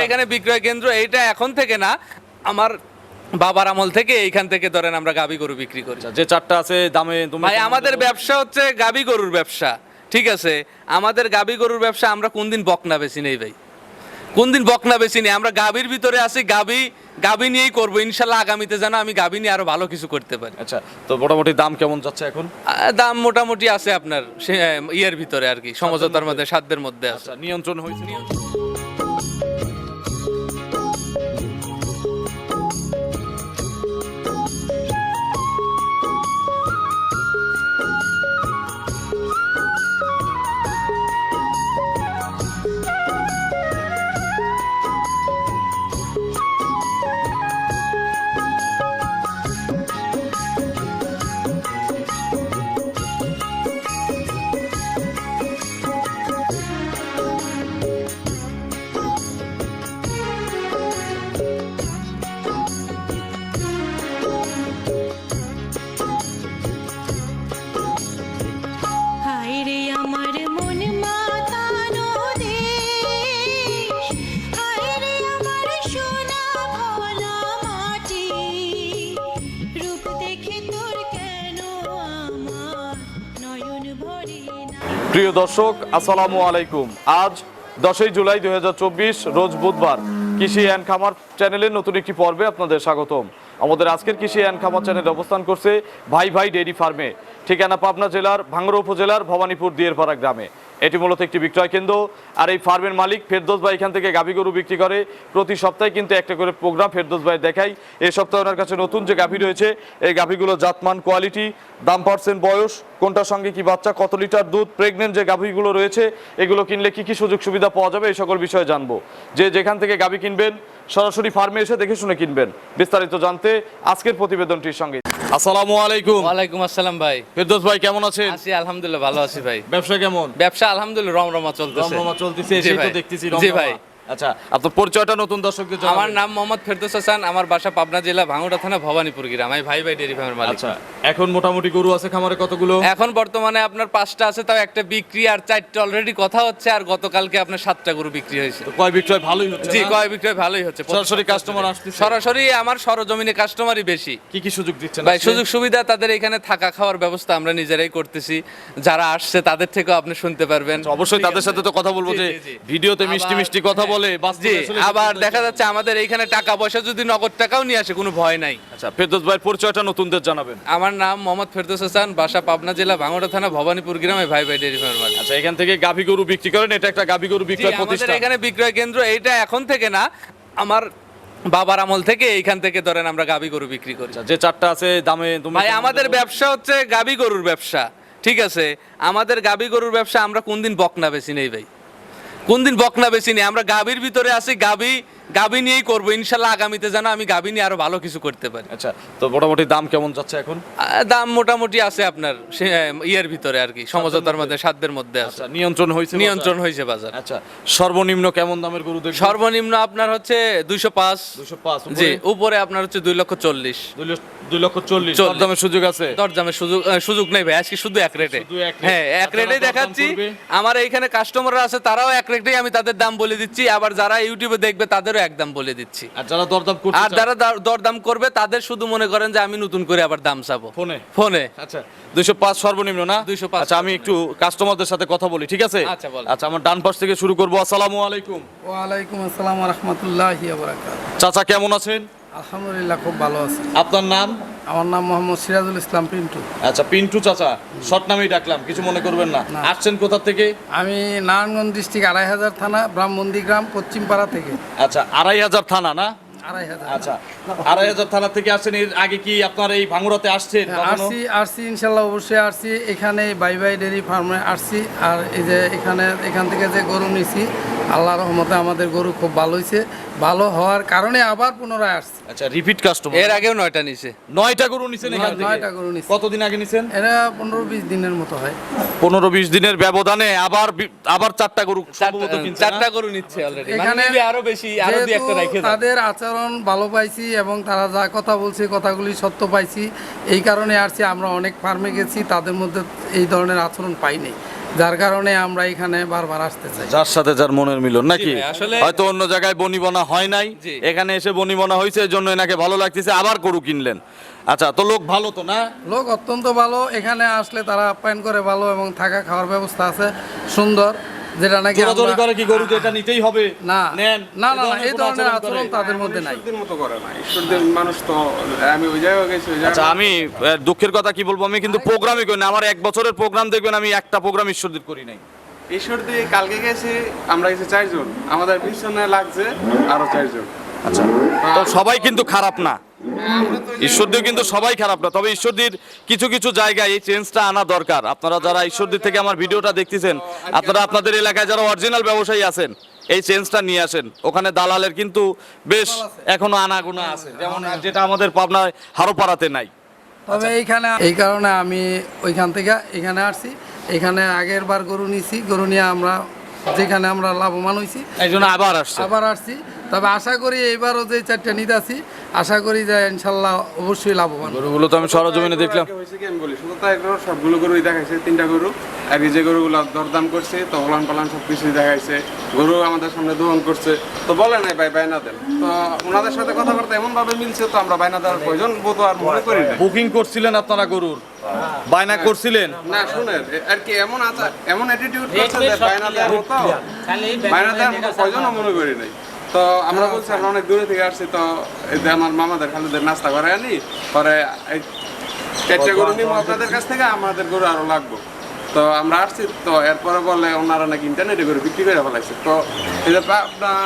এখানে বিক্রয় কেন্দ্র এইটা এখন থেকে না আমার বাবার আমল থেকে এইখান থেকে ধরেন আমরা গাবি গরু বিক্রি করি। যে চারটা আছে দামে ভাই আমাদের ব্যবসা হচ্ছে গাবি গরুর ব্যবসা ঠিক আছে? আমাদের গাবি গরুর ব্যবসা আমরা কোন দিন বকনা বেশি নেই ভাই। কোন দিন বকনা বেশি নেই আমরা গাবির ভিতরে আছি গাবি গাবি নিয়েই করব। ইনশাল্লাহ আগামীতে যেন আমি গাবি নিয়ে আরও ভালো কিছু করতে পারি। আচ্ছা তো মোটামুটি দাম কেমন যাচ্ছে এখন? দাম মোটামুটি আছে আপনার ইয়ের ভিতরে আর কি সমঝোতার মধ্যে। সাধ্যের মধ্যে আছে। আচ্ছা নিয়ন্ত্রণ হয়েছে। হায় প্রিয় দর্শক, আসসালামু আলাইকুম। আজ দশই জুলাই দুই হাজার চব্বিশ, রোজ বুধবার। কৃষি অ্যান্ড খামার চ্যানেলের নতুন একটি পর্বে আপনাদের স্বাগতম। আমাদের আজকের কৃষি অ্যান্ড খামার চ্যানেল অবস্থান করছে ভাই ভাই ডেইরি ফার্মে। ঠিকানা পাবনা জেলার, ভাঙ্গড়া উপজেলার, ভবানীপুর দিয়েরপাড়া গ্রামে। এটি মূলত একটি বিক্রয় কেন্দ্র। আর এই ফার্মের মালিক ফেরদোস ভাই এখান থেকে গাভী গরু বিক্রি করে। প্রতি সপ্তাহে কিন্তু একটা করে প্রোগ্রাম ফেরদোস ভাই দেখাই। এই সপ্তাহে ওনার কাছে নতুন যে গাভী রয়েছে, এই গাভীগুলো জাতমান, কোয়ালিটি, দাম পার্সেন্ট, বয়স, কোনটার সঙ্গে কি বাচ্চা, কত লিটার দুধ, প্রেগনেন্ট যে গাভীগুলো রয়েছে, এগুলো কিনলে কি কি সুযোগ সুবিধা পাওয়া যাবে, এই সকল বিষয়ে জানব। যে যেখান থেকে গাভী কিনবেন সরাসরি ফার্মে এসে দেখে শুনে কিনবেন। বিস্তারিত জানতে আজকের প্রতিবেদনটির সঙ্গে। আসসালামু আলাইকুম। ওয়ালাইকুম আসসালাম ভাই। ফেরদৌস ভাই কেমন আছেন? আছি আলহামদুলিল্লাহ ভালো আছি ভাই। ব্যবসা কেমন? ব্যবসা আলহামদুলিল্লাহ রমরমা চলতেছে। রমরমা চলতেছে ভাই। দেখতেছি জি ভাই। আচ্ছা আপনার পরিচয়টা নতুন দর্শকদের জানাবেন। আমার নাম মোহাম্মদ ফেরদৌস হাসান আমার বাসা পাবনা জেলা ভাঙুড়া থানা ভবানীপুর গ্রাম। আমি ভাই ভাই ডেরি ফার্মের মালিক। আচ্ছা এখন মোটামুটি গরু আছে খামারে কতগুলো? এখন বর্তমানে আপনার পাঁচটা আছে তাও একটা বিক্রি আর চারটা অলরেডি কথা হচ্ছে আর গতকালকে আপনার সাতটা গরু বিক্রি হয়েছে। কয় বিক্রয় ভালোই হচ্ছে জি কয় বিক্রয় ভালোই হচ্ছে। সরাসরি কাস্টমার আসতেছে। সরাসরি আমার সরজমিনে কাস্টমারই বেশি। কি কি সুযোগ দিচ্ছেন ভাই সুযোগ সুবিধা তাদের এখানে থাকা খাওয়ার ব্যবস্থা আমরা নিজেরাই করতেছি। যারা আসছে তাদের থেকেও আপনি শুনতে পারবেন। আচ্ছা, অবশ্যই তাদের সাথে তো কথা বলব যে। ভিডিওতে মিষ্টি মিষ্টি কথা বলে জি আবার দেখা যাচ্ছে আমাদের এইখানে টাকা পয়সা যদি নগদ টাকাও নিয়ে আসে কোনো ভয় নাই। আচ্ছা ফেরদৌস ভাইয়ের পরিচয়টা নতুনদের জানাবেন। আমার নাম মোহাম্মদ ফেরদৌস হাসান বাসা পাবনা জেলা ভাঙড়া থানা ভবানীপুর গ্রামে ভাই ভাই ডেরি ফার্ম মালিক। আচ্ছা এখান থেকে গাভী গরু বিক্রি করেন এটা একটা গাভী গরু বিক্রয় প্রতিষ্ঠান। এখানে বিক্রয় কেন্দ্র এইটা এখন থেকে না আমার বাবার আমল থেকে এইখান থেকে ধরেন আমরা গাবি গরু বিক্রি করি। আচ্ছা, যে চারটা আছে দামে ভাই আমাদের ব্যবসা হচ্ছে গাবি গরুর ব্যবসা ঠিক আছে? আমাদের গাবি গরুর ব্যবসা আমরা কোন দিন বকনা বেশি নেই ভাই। কোন দিন বকনা বেশি নেই। আমরা গাভীর ভিতরে আছি গাবি গাবি নিয়েই করব। ইনশাল্লাহ আগামীতে যেন আমি গাবি নিয়ে আরও ভালো কিছু করতে পারি। আচ্ছা তো মোটামুটি দাম কেমন যাচ্ছে এখন? দাম মোটামুটি আছে আপনার ইয়ের ভিতরে আর কি সমঝোতার মধ্যে সাধ্যের মধ্যে আছে। আচ্ছা নিয়ন্ত্রণ হয়েছে নিয়ন্ত্রণ হয়েছে বাজার। আচ্ছা সর্বনিম্ন কেমন দামের গরু দেখবেন? সর্বনিম্ন আপনার হচ্ছে দুইশো পাঁচ। দুশো পাঁচ জি উপরে? আপনার হচ্ছে দুই লক্ষ চল্লিশ। দুই লক্ষ চল্লিশ। চল্লিশ। দামের সুযোগ আছে? দরদামের সুযোগ সুযোগ নেই ভাই আজকে শুধু এক রেটে। হ্যাঁ এক রেটেই দেখাচ্ছি। আমার এইখানে কাস্টমাররা আছে তারাও এক রেটেই আমি তাদের দাম বলে দিচ্ছি। আবার যারা ইউটিউবে দেখবে তাদেরও এক দাম বলে দিচ্ছি। আর যারা দরদাম করছে আর যারা দরদাম করবে তাদের শুধু মনে করেন যে আমি নতুন করে আবার দাম চাবো। ফোনে? ফোনে। আচ্ছা দুইশো পাঁচ সর্বনিম্ন না? 205 আচ্ছা আমি একটু কাস্টমারদের সাথে কথা বলি ঠিক আছে? আচ্ছা, বল আচ্ছা আমার ডান পাশ থেকে শুরু করব। আসসালামু আলাইকুম। ওয়ালাইকুম আসসালাম রহমতুল্লাহ বরাকাত চাচা কেমন আছেন? আলহামদুলিল্লাহ খুব ভালো আছি। আপনার নাম? আমার নাম মোহাম্মদ সিরাজুল ইসলাম পিন্টু। আচ্ছা পিন্টু চাচা শর্ট নামেই ডাকলাম কিছু মনে করবেন না। আসছেন কোথা থেকে? আমি নারায়ণগঞ্জ ডিস্ট্রিক্ট আড়াই হাজার থানা ব্রাহ্মণদি গ্রাম পশ্চিমপাড়া থেকে। আচ্ছা আড়াই হাজার থানা না? আড়াই হাজার। আচ্ছা আড়াই হাজার থানা থেকে আসছেন এর আগে কি আপনার এই ভাঙুরাতে আসছেন কখনো? আসছি আসছি ইনশাল্লাহ অবশ্যই আসছি। এখানে বাই বাই ডেরি ফার্মে আসছি আর এই যে এখানে এখান থেকে যে গরু নিছি আল্লাহ রহমতে আমাদের গরু খুব ভালো হয়েছে ভালো হওয়ার কারণে আবার পুনরায় আসছি। আচ্ছা রিপিট কাস্টমার এর আগেও নয়টা নিছে। নয়টা গরু নিছেন এখান থেকে? নয়টা গরু নিছি। কতদিন আগে নিছেন? এরা পনেরো বিশ দিনের মতো হয়। পনেরো বিশ দিনের ব্যবধানে আবার বি- আবার চারটা গরু সম্ভবত চারটা- কিনছেন, চারটা গরু নিচ্ছে অলরেডি এখানে আরও বেশি আরও দুই একটা যেহেতু রেখে দাও। তাদের আচরণ ভালো পাইছি এবং তারা যা কথা বলছে কথাগুলি সত্য পাইছি এই কারণে আসছি। আমরা অনেক ফার্মে গেছি তাদের মধ্যে এই ধরনের আচরণ পাই নাই। যার কারণে আমরা এখানে বারবার আসতে চাই। যার সাথে যার মনের মিলন নাকি? আসলে- হয়তো অন্য জায়গায় বনিবনা হয় নাই। এখানে এসে বনিবনা হয়েছে এই জন্য এনাকে ভালো লাগতেছে আবার গরু কিনলেন। আচ্ছা তো লোক ভালো তো না? লোক অত্যন্ত ভালো। এখানে আসলে তারা আপ্যায়ন করে ভালো এবং থাকা খাওয়ার ব্যবস্থা আছে। সুন্দর। যেটা নাকি জোরাজোরি করে কি গরু যেটা নিতেই হবে? না নেন। না না না, এই ধরনের আচরণ তাদের মধ্যে নাই। ঈশ্বরদের মতো করে না ঈশ্বরদের মানুষ তো আমি ওই জায়গায় গেছি আচ্ছা আমি দুঃখের কথা কি বলব? আমি কিন্তু প্রোগ্রামই করি না। আমার এক বছরের প্রোগ্রাম দেখবেন আমি একটা প্রোগ্রাম ঈশ্বরদীপ করি নাই। ঈশ্বর দিয়ে কালকে গেছি আমরা গেছি চারজন। আমাদের পিছনে লাগছে আরও চারজন। আচ্ছা। তো সবাই কিন্তু খারাপ না। ঈশ্বরদীও কিন্তু সবাই খারাপ না তবে ঈশ্বরদীর কিছু কিছু জায়গায় এই চেঞ্জটা আনা দরকার। আপনারা যারা ঈশ্বরদী থেকে আমার ভিডিওটা দেখতেছেন আপনারা আপনাদের এলাকায় যারা অরিজিনাল ব্যবসায়ী আছেন এই চেঞ্জটা নিয়ে আসেন। ওখানে দালালের কিন্তু বেশ এখনও আনাগোনা আছে যেমন যেটা আমাদের পাবনায় হারোপাড়াতে নাই। তবে এইখানে এই কারণে আমি ওইখান থেকে এখানে আসছি। এখানে আগের বার গরু নিছি গরু নিয়ে আমরা যেখানে আমরা লাভবান হয়েছি আবার আসছে। আবার আসছি। তবে আশা করি এইবারও যে চারটা নিতে আছি আশা করি যে ইনশাল্লাহ অবশ্যই লাভবান। গরুগুলো তো আমি সরজমিনে দেখলাম। আগে হয়েছে কি আমি বলি শুধু তাই গরু সবগুলো গরুই দেখাইছে তিনটা গরু। আগে যে গরুগুলো দরদাম করছে তো ওলান পালান সব কিছুই দেখাইছে গরু আমাদের সামনে দোহন করছে। তো বলে নাই ভাই বাইনা দেন। তো ওনাদের সাথে কথাবার্তা এমন ভাবে মিলছে তো আমরা বাইনা দেওয়ার প্রয়োজন বোধ আর মনে করি না। বুকিং করছিলেন আপনারা গরুর? বায়না করছিলেন? না শুনেন আর কি এমন আচার এমন অ্যাটিটিউড করছে যে বায়না দেওয়ার মতো বায়না দেওয়ার মতো প্রয়োজনও মনে করি নাই। তো আমরা বলছি আমরা অনেক দূরে থেকে আসছি তো এই যে আমার মামাদের খালুদের নাস্তা করে আনি পরে এই চারটে গরু নিবো আপনাদের কাছ থেকে আমাদের গরু আরও লাগবে। তো আমরা আসছি তো এরপরে বলে ওনারা নাকি ইন্টারনেটে গরু বিক্রি করে ফেলাইছে। তো এই যে আপনার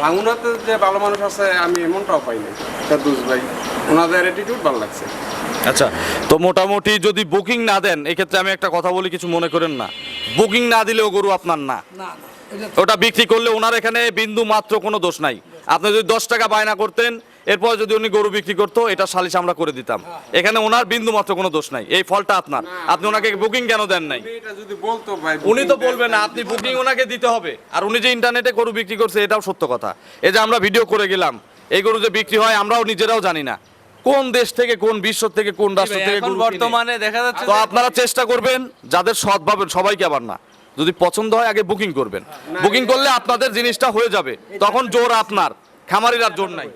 ভাঙুনাতে যে ভালো মানুষ আছে আমি এমনটাও পাই নাই। ফেরদুস ভাই ওনাদের অ্যাটিটিউড ভালো লাগছে। আচ্ছা তো মোটামুটি যদি বুকিং না দেন এক্ষেত্রে আমি একটা কথা বলি কিছু মনে করেন না। বুকিং না দিলেও গরু আপনার না না। ওটা বিক্রি করলে ওনার এখানে বিন্দু মাত্র কোনো দোষ নাই। আপনি যদি দশ টাকা বায়না করতেন এরপর যদি উনি গরু বিক্রি করতো এটা সালিশ আমরা করে দিতাম। এখানে ওনার বিন্দু মাত্র কোনো দোষ নাই। এই ফলটা আপনার। আপনি ওনাকে বুকিং কেন দেন নাই? উনি তো বলবেন না আপনি বুকিং ওনাকে দিতে হবে। আর উনি যে ইন্টারনেটে গরু বিক্রি করছে এটাও সত্য কথা। এই যে আমরা ভিডিও করে গেলাম এই গরু যে বিক্রি হয় আমরাও নিজেরাও জানি না। কোন দেশ থেকে কোন বিশ্ব থেকে কোন রাষ্ট্র থেকে। বর্তমানে দেখা যাচ্ছে তো আপনারা চেষ্টা করবেন যাদের সৎ ভাবেন সবাইকে আবার না। যদি পছন্দ হয় আগে বুকিং করবেন। বুকিং করলে আপনাদের জিনিসটা হয়ে যাবে। তখন জোর আপনার। খামারির আর জোর নাই।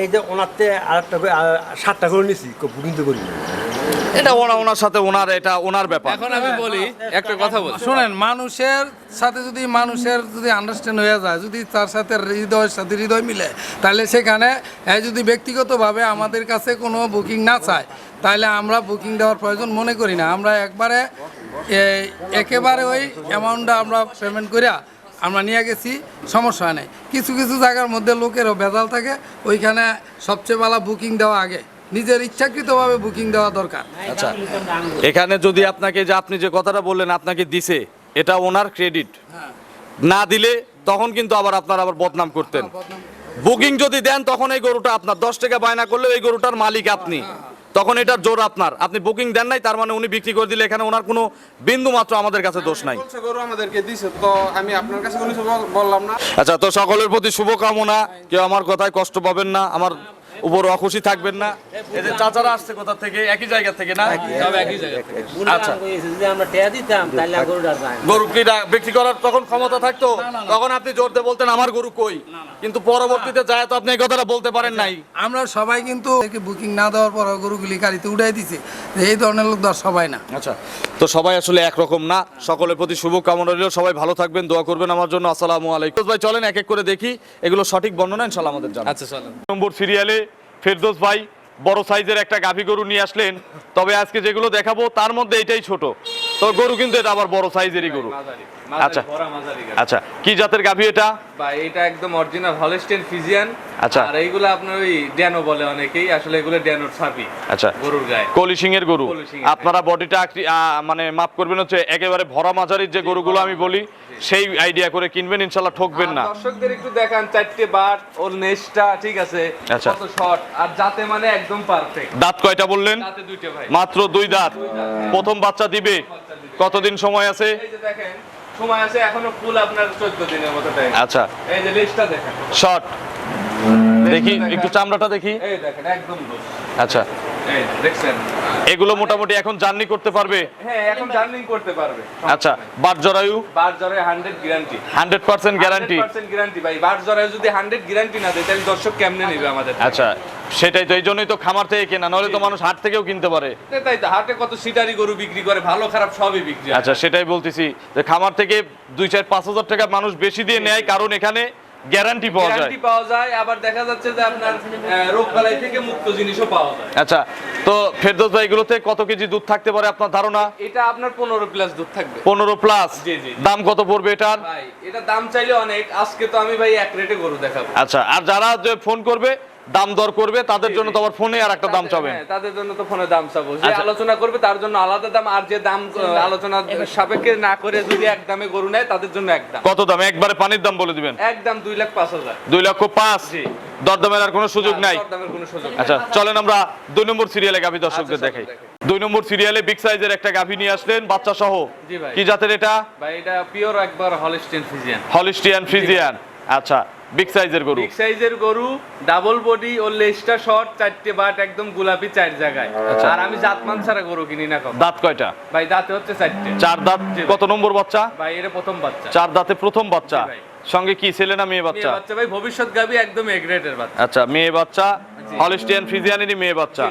এই যে ওনারতে আর একটা করে সাতটা করে নিছি বুকিং তো করি এটা ওনা ওনার সাথে ওনার এটা ওনার ব্যাপার। এখন আমি বলি একটা কথা বলি। শোনেন মানুষের সাথে যদি মানুষের যদি আন্ডারস্ট্যান্ড হয়ে যায় যদি তার সাথে হৃদয়ের সাথে হৃদয় মিলে তাহলে সেখানে যদি ব্যক্তিগতভাবে আমাদের কাছে কোনো বুকিং না চায় তাহলে আমরা বুকিং দেওয়ার প্রয়োজন মনে করি না। আমরা একবারে একেবারে ওই অ্যামাউন্টটা আমরা পেমেন্ট করিয়া আমরা নিয়ে গেছি সমস্যা হয় নাই। কিছু কিছু জায়গার মধ্যে লোকেরও ভেজাল থাকে ওইখানে সবচেয়ে ভালো বুকিং দেওয়া আগে। নিজের ইচ্ছাকৃতভাবে বুকিং দেওয়া দরকার। আচ্ছা এখানে যদি আপনাকে যে আপনি যে কথাটা বললেন আপনাকে দিছে এটা ওনার ক্রেডিট না দিলে তখন কিন্তু আবার আপনার আবার বদনাম করতেন। বুকিং যদি দেন তখন এই গরুটা আপনার দশ টাকা বায়না করলে এই গরুটার মালিক আপনি। তখন এটার জোর আপনার। আপনি বুকিং দেন নাই তার মানে উনি বিক্রি করে দিলে এখানে ওনার কোনো বিন্দু মাত্র আমাদের কাছে দোষ নাই। গরু আমাদেরকে দিছে তো আমি আপনার কাছে কোনো বললাম না। আচ্ছা তো সকলের প্রতি শুভকামনা। কেউ আমার কথায় কষ্ট পাবেন না। আমার উপর অখুশি থাকবেন না। এই যে চাচারা আসছে কোথা থেকে? একই জায়গা থেকে না? সব একই জায়গা থেকে। আচ্ছা। আমরা টেয়া দিতাম তাহলে গরু কি বিক্রি করার তখন ক্ষমতা থাকতো? তখন আপনি জোরতে বলতেন আমার গরু কই? কিন্তু পরবর্তীতে যায় তো আপনি এই কথাটা বলতে পারেন নাই। আমরা সবাই কিন্তু বুকিং না দেওয়ার পর গরুগুলি গাড়িতে উঠাই দিছি। এই ধরনের লোক আর সবাই না। আচ্ছা তো সবাই আসলে একরকম না। সকলের প্রতি শুভ কামনা রইল। সবাই ভালো থাকবেন দোয়া করবেন আমার জন্য। আসসালামু আলাইকুম। ভাই চলেন এক এক করে দেখি। এগুলো সঠিক বর্ণনা ইনশাল্লাহ আমাদের জানা। আচ্ছা চলেন। নম্বর সিরিয়ালে ফেরদোস ভাই বড় সাইজের একটা গাভী গরু নিয়ে আসলেন। তবে আজকে যেগুলো দেখাবো তার মধ্যে এটাই ছোট। তো গরু কিন্তু এটা আবার বড় সাইজেরই গরু। আচ্ছা। আচ্ছা কি জাতের গাভী এটা? বা এটা একদম অরিজিনাল হলস্টেন ফিজিয়ান আচ্ছা। আর এইগুলো আপনার ওই ড্যানো বলে অনেকেই আসলে এগুলো ড্যানোর ছাপি আচ্ছা। গরুর গায়ে। কলিশিং এর গরু। আপনারা বডিটা মানে মাপ করবেন হচ্ছে একেবারে ভরা মাঝারির যে গরুগুলো আমি বলি। সেই আইডিয়া করে কিনবেন ইনশাল্লাহ ঠকবেন না। দর্শকদের একটু দেখান চারটে বার ওর নেশটা ঠিক আছে? আচ্ছা। কত শর্ট আর যাতে মানে একদম পারফেক্ট দাঁত কয়টা বললেন? যাতে দুইটা ভাই। মাত্র দুই দাঁত। প্রথম বাচ্চা দিবে। কতদিন সময় আছে? এই যে দেখেন সময় আছে এখনও ফুল আপনার চোদ্দ দিনের মতো টাইম আচ্ছা। এই যে লিস্টটা দেখেন। শর্ট দেখি একটু চামড়াটা দেখি। এই দেখেন একদম আচ্ছা। এগুলো মোটামুটি এখন জার্নি করতে পারবে? হ্যাঁ এখন জার্নিং করতে পারবে আচ্ছা বাট জরায়ু? বার জ্বরে hundred guarantee hundred percent guarantee percent guarantee ভাই। বার জ্বরে যদি হান্ড্রেড গ্যারান্টি না দেয় তাহলে দর্শক কেমনে নেবে আমাদের? আচ্ছা সেটাই তো এই জন্যই তো খামার থেকে কেনা নাহলে তো মানুষ হাট থেকেও কিনতে পারে। তাই তো হাটে কত সিটারি গরু বিক্রি করে ভালো খারাপ সবই বিক্রি আচ্ছা সেটাই বলতেছি যে খামার থেকে দুই চার পাঁচ হাজার টাকা মানুষ বেশি দিয়ে নেয় কারণ এখানে গ্যারান্টি পাওয়া যায়। গ্যারান্টি পাওয়া যায় আবার দেখা যাচ্ছে যে আপনার রোগ বালাই থেকে মুক্ত জিনিসও পাওয়া যায়। আচ্ছা তো ফেরদৌস ভাই এগুলোতে কত কেজি দুধ থাকতে পারে আপনার ধারণা? এটা আপনার পনেরো প্লাস দুধ থাকবে। পনেরো প্লাস জি, জি, জি। দাম কত পড়বে এটার? ভাই এটা দাম চাইলে অনেক আজকে তো আমি ভাই এক রেটে গরু দেখাবো। আচ্ছা আর যারা যে ফোন করবে দাম দর করবে তাদের জন্য তো আবার ফোনে আর একটা দাম চাবেন হ্যাঁ, তাদের জন্য তো ফোনে দাম চাবো। যে আচ্ছা। আলোচনা করবে তার জন্য আলাদা দাম আর যে দাম আলোচনা সাপেক্ষে না করে যদি এক দামে গরু নেয় তাদের জন্য এক দাম। কত দাম? একবারে পানির দাম বলে দিবেন। একদম দুই লাখ পাঁচ হাজার। দুই লক্ষ পাঁচ? জি। দরদামের আর কোনো সুযোগ নাই? দামের কোনো সুযোগ আচ্ছা চলেন আমরা দুই নম্বর সিরিয়ালে গাভী দর্শকদের আচ্ছা, দেখাই। দেখাই। দুই নম্বর সিরিয়ালে বিগ সাইজের একটা গাভী নিয়ে আসলেন বাচ্চা সহ জি ভাই। কি জাতের এটা? ভাই এটা পিওর একবার হলিস্টিন ফিজিয়ান হলিস্টিয়ান ফ্রিজিয়ান আচ্ছা বিগ সাইজের গরু? বিগ সাইজের গরু ডাবল বডি ও লেজটা শর্ট চারটে বাট একদম গোলাপি চার জায়গায়। আচ্ছা। আর আমি জাতমান ছাড়া গরু কিনি না কখন। দাঁত কয়টা? ভাই দাঁতে হচ্ছে চারটে। চার দাঁত কত নম্বর বাচ্চা? ভাই এটা প্রথম বাচ্চা। চার দাঁতে প্রথম বাচ্চা। সঙ্গে কি ছেলে না মেয়ে মেয়ে বাচ্চা? বাচ্চা ভাই ভবিষ্যৎ গাবি একদম এগ্রেটের বাচ্চা। আচ্ছা মেয়ে বাচ্চা হলিস্টিয়ান ফ্রিজিয়ানেরই মেয়ে বাচ্চা।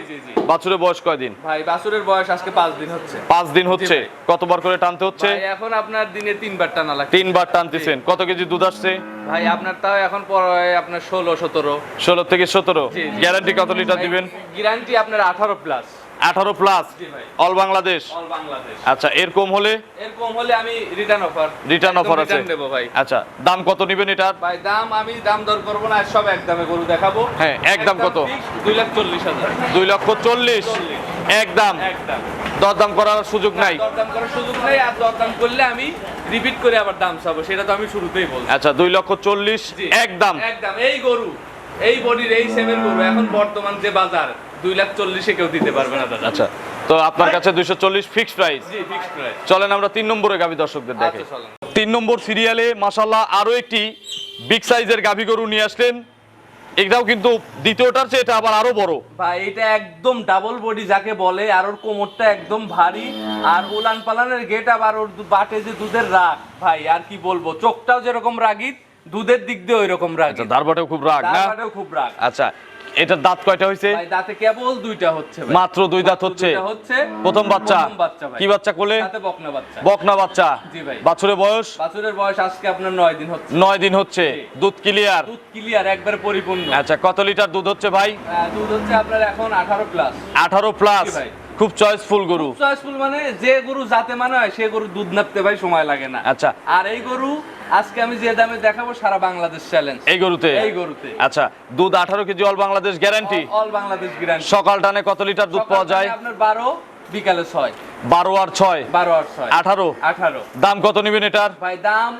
বাছুরের বয়স কয়দিন ভাই বাছুরের বয়স আজকে পাঁচ দিন হচ্ছে। পাঁচ দিন হচ্ছে। কতবার করে টানতে হচ্ছে? ভাই এখন আপনার দিনে তিনবার টানা লাগে তিনবার টানতেছেন। কত কেজি দুধ আসছে? ভাই আপনার তাও এখন আপনার ষোলো সতেরো। ষোলো থেকে সতেরো। জি, জি। গ্যারান্টি কত লিটার দিবেন? গ্যারান্টি আপনার আঠারো প্লাস আঠারো plus all Bangladesh all Bangladesh আচ্ছা এরকম হলে? এরকম হলে আমি রিটার্ন অফার রিটার্ন অফার আছে। দেবো ভাই। আচ্ছা দাম কত নিবেন এটার? ভাই দাম আমি দাম দর করব না সব এক দামে গরু দেখাবো। হ্যাঁ, একদম কত? fixed দুই লাখ চল্লিশ হাজার। দুই লক্ষ চল্লিশ? একদম। একদম। দরদাম করার সুযোগ নাই? দরদাম করার সুযোগ নেই আর দরদাম করলে আমি রিপিট করে আবার দাম চাবো সেটা তো আমি শুরুতেই বলছি। আচ্ছা দুই লক্ষ চল্লিশ? জি। একদম। একদম এই গরু এই বডির এই সেমের গরু এখন বর্তমান যে বাজার দুই লাখ চল্লিশে কেউ দিতে পারবে না দাদা। আচ্ছা তো আপনার কাছে দুইশো চল্লিশ ফিক্সড প্রাইস জি ফিক্সড প্রাইস চলেন আমরা তিন নম্বরে গাভী দর্শকদের দেখে। আচ্ছা চলেন। তিন নম্বর সিরিয়ালে মাসাল্লাহ আরও একটি বিগ সাইজের গাভী গরু নিয়ে আসলেন। এটাও কিন্তু দ্বিতীয়টার চেয়ে এটা আবার আরও বড়। ভাই এটা একদম ডাবল বডি যাকে বলে আর ওর কোমরটা একদম ভারী আর উলান পালানের গেট আবার ওর দু- বাটে যে দুধের রাগ ভাই আর কি বলব চোখটাও যেরকম রাগিত দুধের দিক দিয়ে ওই রকম রাগি। আচ্ছা দারবাটেও খুব রাগ না? খুব রাগ। আচ্ছা এটার দাঁত কয়টা হয়েছে ভাই দাঁতে কেবল দুইটা হচ্ছে ভাই। মাত্র দুই দাঁত হচ্ছে? প্রথম বাচ্চা? কি বাচ্চা কোলে? বকনা বাচ্চা। বকনা বাচ্চা। জি ভাই। বাছুরের বয়স? বাছুরের বয়স আজকে আপনার নয় দিন হচ্ছে। নয় দিন হচ্ছে। দুধ ক্লিয়ার দুধ ক্লিয়ার একবার পরিপূর্ণ। আচ্ছা কত লিটার দুধ হচ্ছে ভাই? দুধ হচ্ছে আপনার এখন আঠারো প্লাস আঠারো প্লাস। খুব চয়েসফুল গরু। চয়েসফুল মানে যে গরু যাতে মানে হয় সে গরু দুধ নাপতে ভাই সময় লাগে না। আচ্ছা। আর এই গরু আজকে আমি যে দামে দেখাবো সারা বাংলাদেশ চ্যালেঞ্জ এই গরুতে? এই গরুতে। আচ্ছা দুধ আঠারো KG all Bangladesh guarantee all Bangladesh guarantee সকাল টানে কত লিটার দুধ পাওয়া যায়? আপনার বারো বিকালে ছয়। বারো আর ছয়? বারো আর ছয়। আঠারো? আঠারো। দাম কত নিবেন এটার? ভাই দাম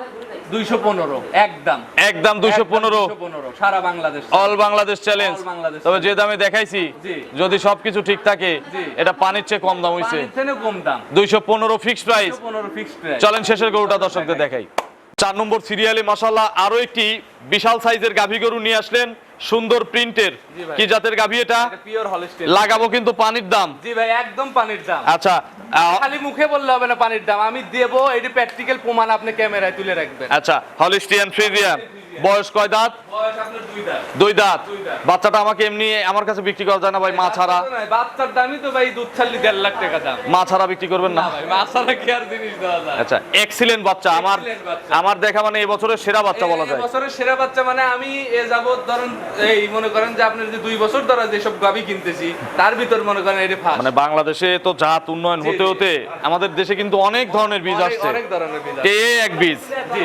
দুইশো পনেরো। একদম একদম দুইশো পনেরো। পনেরো। সারা বাংলাদেশ অল বাংলাদেশ চ্যালেঞ্জ তবে যে দামে দেখাইছি যদি সবকিছু ঠিক থাকে এটা পানির চেয়ে কম দাম হইছে। পানির থেকেও কম দাম। দুইশো পনেরো ফিক্স প্রাইস পনেরো ফিক্সড প্রাইস চলেন শেষের গরুটা দর্শকদের দেখাই। চার নম্বর সিরিয়ালে মাসাল্লাহ আরও একটি বিশাল সাইজের গাভী গরু নিয়ে আসলেন। সুন্দর প্রিন্টের। কি জাতের গাভী এটা? পিওর হলিস্টেল লাগাবো কিন্তু পানির দাম। জি ভাই একদম পানির দাম। আচ্ছা খালি মুখে বললে হবে না পানির দাম। আমি দেবো এটি প্র্যাকটিক্যাল প্রমাণ আপনি ক্যামেরায় তুলে রাখবেন। আচ্ছা হলিস্টিয়ান ফ্রিজিয়ান বয়স কয় দাঁত? বয়স আপনার দুই দাঁত। বাচ্চাটা আমাকে এমনি আমার কাছে বিক্রি করা যায় না ভাই মা ছাড়া। বাচ্চা বাচ্চার দামই তো ভাই দুধ ছাড়লি দেড় লাখ টাকা দাম। মা ছাড়া বিক্রি করবেন না? মা ছাড়া কি আর জিনিস দেওয়া যায়? আচ্ছা এক্সিলেন্ট বাচ্চা। আমার আমার দেখা মানে এই বছরের সেরা বাচ্চা বলা যায়। এই বছরের সেরা বাচ্চা মানে আমি এ যাবত ধরেন এই মনে করেন যে আপনার যে দুই বছর ধরে যেসব গাবি কিনতেছি তার ভিতর মনে করেন এটি ফার্স্ট মানে বাংলাদেশে তো জাত উন্নয়ন হতে হতে আমাদের দেশে কিন্তু অনেক ধরনের বীজ আসছে। অনেক ধরনের বীজ। কে এক বীজ? জি।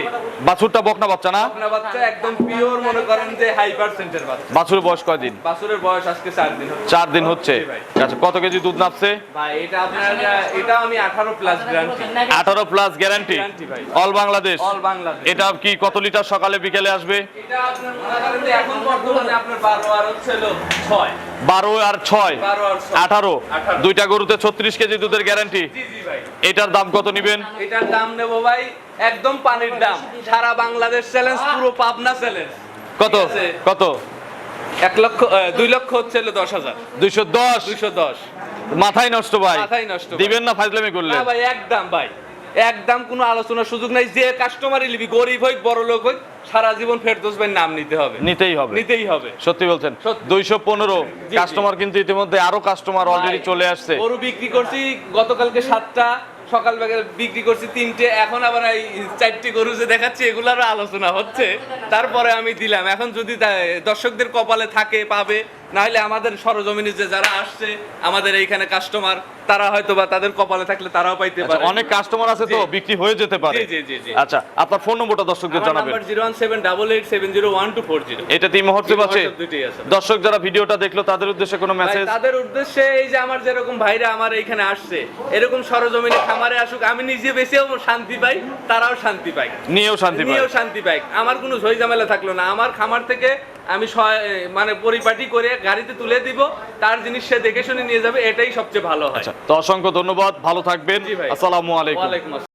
বাছুরটা বকনা বাচ্চা না? আপনার বাচ্চা একদম পিওর মনে করেন যে হাই পার্সেন্টের বাচ্চা। বাছুরের বয়স কয়দিন বাছুরের বয়স আজকে চার দিন হচ্ছে। চার দিন হচ্ছে। আচ্ছা কত কেজি দুধ নাপছে? ভাই এটা আপনার এটা আমি আঠারো প্লাস গ্যারান্টি আঠারো plus guarantee all Bangladesh all Bangladesh এটা কি কত লিটার সকালে বিকেলে আসবে? এটা আপনার মনে করেন যে এখন বারো আর ছয়। আঠারো। দুইটা গরুতে ছত্রিশ কেজি দুধের গ্যারান্টি এটার দাম কত নিবেন? এটার দাম নেব ভাই একদম পানির দাম। সারা বাংলাদেশ চ্যালেঞ্জ পুরো পাবনা চ্যালেঞ্জ কত? কত? এক লক্ষ দুই লক্ষ হচ্ছে দশ হাজার। দুইশো দশ? দুইশো দশ। মাথায় নষ্ট ভাই। মাথায় নষ্ট। দিবেন না ফাজলামি করলে? ভাই একদম ভাই। একদম কোনো আলোচনার সুযোগ নাই। যে কাস্টমারই লিবি গরিব হোক বড় লোক হোক সারা জীবন ফেরদোস ভাই নাম নিতে হবে। নিতেই হবে। নিতেই হবে। সত্যি বলছেন। দুইশো পনেরো। কাস্টমার কিন্তু ইতিমধ্যে আরও কাস্টমার অলরেডি চলে আসছে। গরু বিক্রি করছি গতকালকে সাতটা সকাল বেলা বিক্রি করছি তিনটে এখন আবার এই চারটে গরু যে দেখাচ্ছি এগুলারও আলোচনা হচ্ছে। তারপরে আমি দিলাম। এখন যদি দর্শকদের কপালে থাকে পাবে না হলে আমাদের সরজমিনে যে যারা আসছে আমাদের এইখানে কাস্টমার তারা হয়তো বা তাদের কপালে থাকলে তারাও পাইতে আচ্ছা, পারে। অনেক কাস্টমার আছে তো বিক্রি হয়ে যেতে পারে। জি, জি, জি। আচ্ছা আপনার ফোন নম্বরটা দর্শকদের জানাবেন। Number zero one seven double eight seven zero one two four zero এটা তিন হোয়াটসঅ্যাপ আছে। দর্শক যারা ভিডিওটা দেখল তাদের উদ্দেশ্যে কোনো মেসেজ তাদের উদ্দেশ্যে এই যে আমার যেরকম ভাইরা আমার এইখানে আসছে এরকম সরজমিনে খামারে আসুক আমি নিজে বেঁচেও শান্তি পাই তারাও শান্তি পাই। নিয়েও শান্তি পাই। নিয়েও শান্তি পাই। আমার কোনো ঝই ঝামেলা থাকল না। আমার খামার থেকে আমি মানে পরিপাটি করে গাড়িতে তুলে দিব তার জিনিস সে দেখে শুনে নিয়ে যাবে এটাই সবচেয়ে ভালো হয়। আচ্ছা তো অসংখ্য ধন্যবাদ। ভালো থাকবেন। আসসালামু আলাইকুম। আসসালাম।